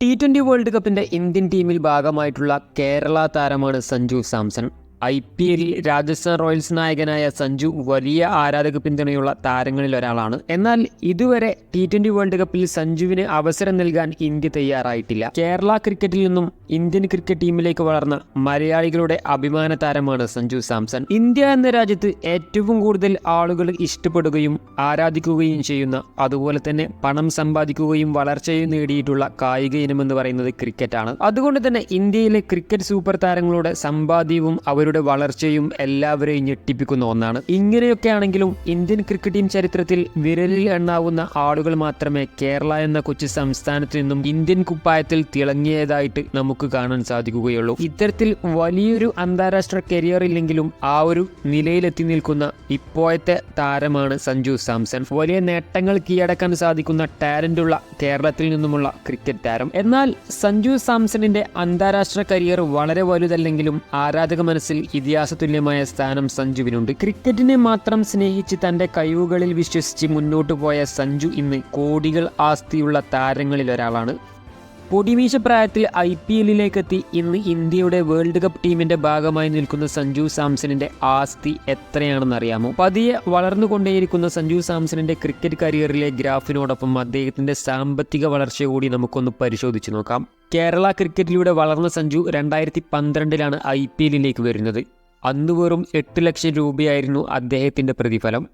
T twenty world കപ്പിന്റെ Indian ടീമിൽ ഭാഗമായിട്ടുള്ള കേരള താരമാണ് സഞ്ജു സാംസൺ. ഐ പി എല്ലിൽ രാജസ്ഥാൻ റോയൽസ് നായകനായ സഞ്ജു വലിയ ആരാധക പിന്തുണയുള്ള താരങ്ങളിൽ ഒരാളാണ്. എന്നാൽ ഇതുവരെ ടി ട്വന്റി വേൾഡ് കപ്പിൽ സഞ്ജുവിന് അവസരം നൽകാൻ ഇന്ത്യ തയ്യാറായിട്ടില്ല. കേരള ക്രിക്കറ്റിൽ നിന്നും ഇന്ത്യൻ ക്രിക്കറ്റ് ടീമിലേക്ക് വളർന്ന മലയാളികളുടെ അഭിമാന താരമാണ് സഞ്ജു സാംസൺ. ഇന്ത്യ എന്ന രാജ്യത്ത് ഏറ്റവും കൂടുതൽ ആളുകൾ ഇഷ്ടപ്പെടുകയും ആരാധിക്കുകയും ചെയ്യുന്ന അതുപോലെ തന്നെ പണം സമ്പാദിക്കുകയും വളർച്ചയും നേടിയിട്ടുള്ള കായിക ഇനമെന്ന് പറയുന്നത് ക്രിക്കറ്റാണ്. അതുകൊണ്ട് തന്നെ ഇന്ത്യയിലെ ക്രിക്കറ്റ് സൂപ്പർ താരങ്ങളുടെ സമ്പാദ്യവും അവരുടെ വളർച്ചയും എല്ലാവരെയും ഞെട്ടിപ്പിക്കുന്ന ഒന്നാണ്. ഇങ്ങനെയൊക്കെ ആണെങ്കിലും ഇന്ത്യൻ ക്രിക്കറ്റ് ടീം ചരിത്രത്തിൽ വിരലിൽ എണ്ണാവുന്ന ആളുകൾ മാത്രമേ കേരള എന്ന കൊച്ചു സംസ്ഥാനത്ത് നിന്നും ഇന്ത്യൻ കുപ്പായത്തിൽ തിളങ്ങിയതായിട്ട് നമുക്ക് കാണാൻ സാധിക്കുകയുള്ളൂ. ഇത്തരത്തിൽ വലിയൊരു അന്താരാഷ്ട്ര കരിയർ ഇല്ലെങ്കിലും ആ ഒരു നിലയിലെത്തി നിൽക്കുന്ന ഇപ്പോഴത്തെ താരമാണ് സഞ്ജു സാംസൺ. വലിയ നേട്ടങ്ങൾ കീഴടക്കാൻ സാധിക്കുന്ന ടാലന്റ് ഉള്ള കേരളത്തിൽ നിന്നുമുള്ള ക്രിക്കറ്റ് താരം. എന്നാൽ സഞ്ജു സാംസണിന്റെ അന്താരാഷ്ട്ര കരിയർ വളരെ വലുതല്ലെങ്കിലും ആരാധക മനസ്സിൽ ഇതിഹാസ തുല്യമായ സ്ഥാനം സഞ്ജുവിനുണ്ട്. ക്രിക്കറ്റിനെ മാത്രം സ്നേഹിച്ച് തന്റെ കഴിവുകളിൽ വിശ്വസിച്ച് മുന്നോട്ടു പോയ സഞ്ജു ഇന്ന് കോടികൾ ആസ്തിയുള്ള താരങ്ങളിൽ ഒരാളാണ്. പൊടിമീശ പ്രായത്തിൽ ഐ പി എല്ലിലേക്കെത്തി ഇന്ന് ഇന്ത്യയുടെ വേൾഡ് കപ്പ് ടീമിന്റെ ഭാഗമായി നിൽക്കുന്ന സഞ്ജു സാംസണിന്റെ ആസ്തി എത്രയാണെന്ന് അറിയാമോ? പതിയെ വളർന്നുകൊണ്ടേയിരിക്കുന്ന സഞ്ജു സാംസണിന്റെ ക്രിക്കറ്റ് കരിയറിലെ ഗ്രാഫിനോടൊപ്പം അദ്ദേഹത്തിന്റെ സാമ്പത്തിക വളർച്ച കൂടി നമുക്കൊന്ന് പരിശോധിച്ചു നോക്കാം. കേരള ക്രിക്കറ്റിലൂടെ വളർന്ന സഞ്ജു രണ്ടായിരത്തി പന്ത്രണ്ടിലാണ് ഐ പി എല്ലിലേക്ക് വരുന്നത്. അന്ന് വെറും എട്ട് ലക്ഷം രൂപയായിരുന്നു അദ്ദേഹത്തിന്റെ പ്രതിഫലം.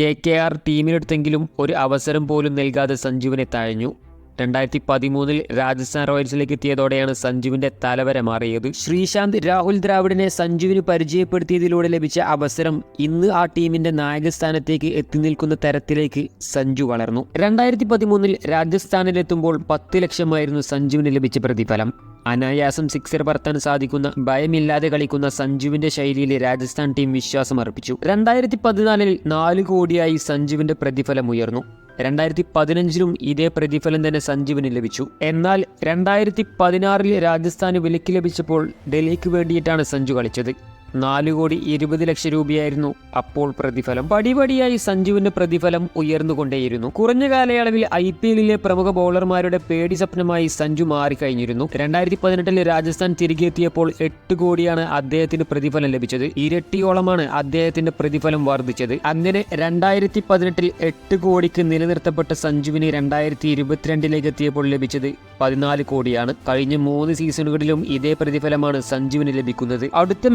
കെ കെ ആർ ടീമിനെടുത്തെങ്കിലും ഒരു അവസരം പോലും നൽകാതെ സഞ്ജുവിനെ തഴഞ്ഞു. രണ്ടായിരത്തി പതിമൂന്നിൽ രാജസ്ഥാൻ റോയൽസിലേക്ക് എത്തിയതോടെയാണ് സഞ്ജുവിന്റെ തലവര മാറിയത്. ശ്രീശാന്ത് രാഹുൽ ദ്രാവിഡിനെ സഞ്ജുവിന് പരിചയപ്പെടുത്തിയതിലൂടെ ലഭിച്ച അവസരം ഇന്ന് ആ ടീമിന്റെ നായകസ്ഥാനത്തേക്ക് എത്തി നിൽക്കുന്ന തരത്തിലേക്ക് സഞ്ജു വളർന്നു. രണ്ടായിരത്തി പതിമൂന്നിൽ രാജസ്ഥാനിലെത്തുമ്പോൾ പത്ത് ലക്ഷമായിരുന്നു സഞ്ജുവിന് ലഭിച്ച പ്രതിഫലം. അനായാസം സിക്സർ പറത്താൻ സാധിക്കുന്ന ഭയമില്ലാതെ കളിക്കുന്ന സഞ്ജുവിന്റെ ശൈലിയിൽ രാജസ്ഥാൻ ടീം വിശ്വാസം അർപ്പിച്ചു രണ്ടായിരത്തി പതിനാലിൽ നാല് കോടിയായി സഞ്ജുവിന്റെ പ്രതിഫലം ഉയർന്നു. രണ്ടായിരത്തി പതിനഞ്ചിലും ഇതേ പ്രതിഫലം തന്നെ സഞ്ജീവിന് ലഭിച്ചു. എന്നാൽ രണ്ടായിരത്തി പതിനാറിൽ രാജസ്ഥാന് വിലക്ക് ലഭിച്ചപ്പോൾ ഡൽഹിക്ക് വേണ്ടിയിട്ടാണ് സഞ്ജു കളിച്ചത്. നാല് കോടി ഇരുപത് ലക്ഷം രൂപയായിരുന്നു അപ്പോൾ പ്രതിഫലം. പടിപടിയായി സഞ്ജുവിന്റെ പ്രതിഫലം ഉയർന്നുകൊണ്ടേയിരുന്നു. കുറഞ്ഞ കാലയളവിൽ ഐ പി എല്ലിലെ പ്രമുഖ ബൗളർമാരുടെ പേടി സ്വപ്നമായി സഞ്ജു മാറിക്കഴിഞ്ഞിരുന്നു. രണ്ടായിരത്തി പതിനെട്ടിൽ രാജസ്ഥാൻ തിരികെ എത്തിയപ്പോൾ എട്ട് കോടിയാണ് അദ്ദേഹത്തിന് പ്രതിഫലം ലഭിച്ചത്. ഇരട്ടിയോളമാണ് അദ്ദേഹത്തിന്റെ പ്രതിഫലം വർദ്ധിച്ചത്. അങ്ങനെ രണ്ടായിരത്തി പതിനെട്ടിൽ എട്ട് കോടിക്ക് നിലനിർത്തപ്പെട്ട സഞ്ജുവിന് രണ്ടായിരത്തി ഇരുപത്തിരണ്ടിലേക്ക് എത്തിയപ്പോൾ ലഭിച്ചത് പതിനാല് കോടിയാണ്. കഴിഞ്ഞ മൂന്ന് സീസണുകളിലും ഇതേ പ്രതിഫലമാണ് സഞ്ജുവിന് ലഭിക്കുന്നത്. അടുത്ത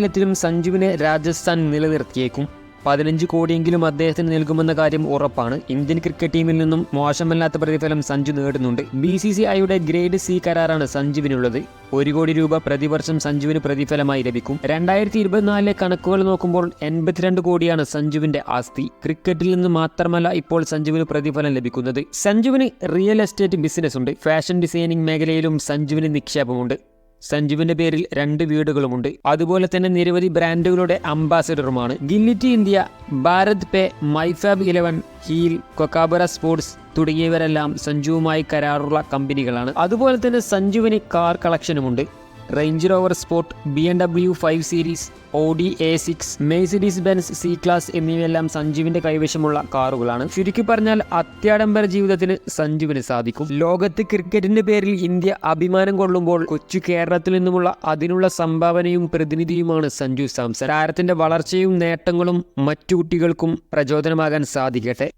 മെഗാലയലത്തിലും സഞ്ജുവിനെ രാജസ്ഥാൻ നിലനിർത്തിയേക്കും. പതിനഞ്ച് കോടിയെങ്കിലും അദ്ദേഹത്തിന് നൽകുമെന്ന കാര്യം ഉറപ്പാണ്. ഇന്ത്യൻ ക്രിക്കറ്റ് ടീമിൽ നിന്നും മോശമല്ലാത്ത പ്രതിഫലം സഞ്ജു നേടുന്നുണ്ട്. ബി സി സി ഐയുടെ ഗ്രേഡ് സി കരാറാണ് സഞ്ജുവിനുള്ളത്. ഒരു കോടി രൂപ പ്രതിവർഷം സഞ്ജുവിന് പ്രതിഫലമായി ലഭിക്കും. രണ്ടായിരത്തി ഇരുപത്തിനാലിലെ കണക്കുകൾ നോക്കുമ്പോൾ എൺപത്തിരണ്ട് കോടിയാണ് സഞ്ജുവിന്റെ ആസ്തി. ക്രിക്കറ്റിൽ നിന്ന് മാത്രമല്ല ഇപ്പോൾ സഞ്ജുവിന് പ്രതിഫലം ലഭിക്കുന്നത്. സഞ്ജുവിന് റിയൽ എസ്റ്റേറ്റ് ബിസിനസ് ഉണ്ട് ഫാഷൻ ഡിസൈനിങ് മേഖലയിലും സഞ്ജുവിന് നിക്ഷേപമുണ്ട്. സഞ്ജുവിന്റെ പേരിൽ രണ്ട് വീടുകളുമുണ്ട്. അതുപോലെ തന്നെ നിരവധി ബ്രാൻഡുകളുടെ അംബാസഡറുമാണ്. Gillette India Bharat Pe My Fab eleven Heal Kookaburra sports തുടങ്ങിയവരെല്ലാം സഞ്ജുവുമായി കരാറുള്ള കമ്പനികളാണ്. അതുപോലെ തന്നെ സഞ്ജുവിന് car കളക്ഷനുമുണ്ട്. Range Rover Sport B M W five series Audi A six Mercedes Benz C class എന്നിവയെല്ലാം സഞ്ജുവിന്റെ കൈവശമുള്ള കാറുകളാണ്. ചുരുക്കി പറഞ്ഞാൽ അത്യാഡംബര ജീവിതത്തിന് സഞ്ജുവിന് സാധിക്കും. ലോകത്ത് ക്രിക്കറ്റിന്റെ പേരിൽ ഇന്ത്യ അഭിമാനം കൊള്ളുമ്പോൾ കൊച്ചു കേരളത്തിൽ നിന്നുമുള്ള അതിനുള്ള സംഭാവനയും പ്രതിനിധിയുമാണ് സഞ്ജു സാംസൺ. താരത്തിന്റെ വളർച്ചയും നേട്ടങ്ങളും മറ്റു കുട്ടികൾക്കും പ്രചോദനമാകാൻ സാധിക്കട്ടെ.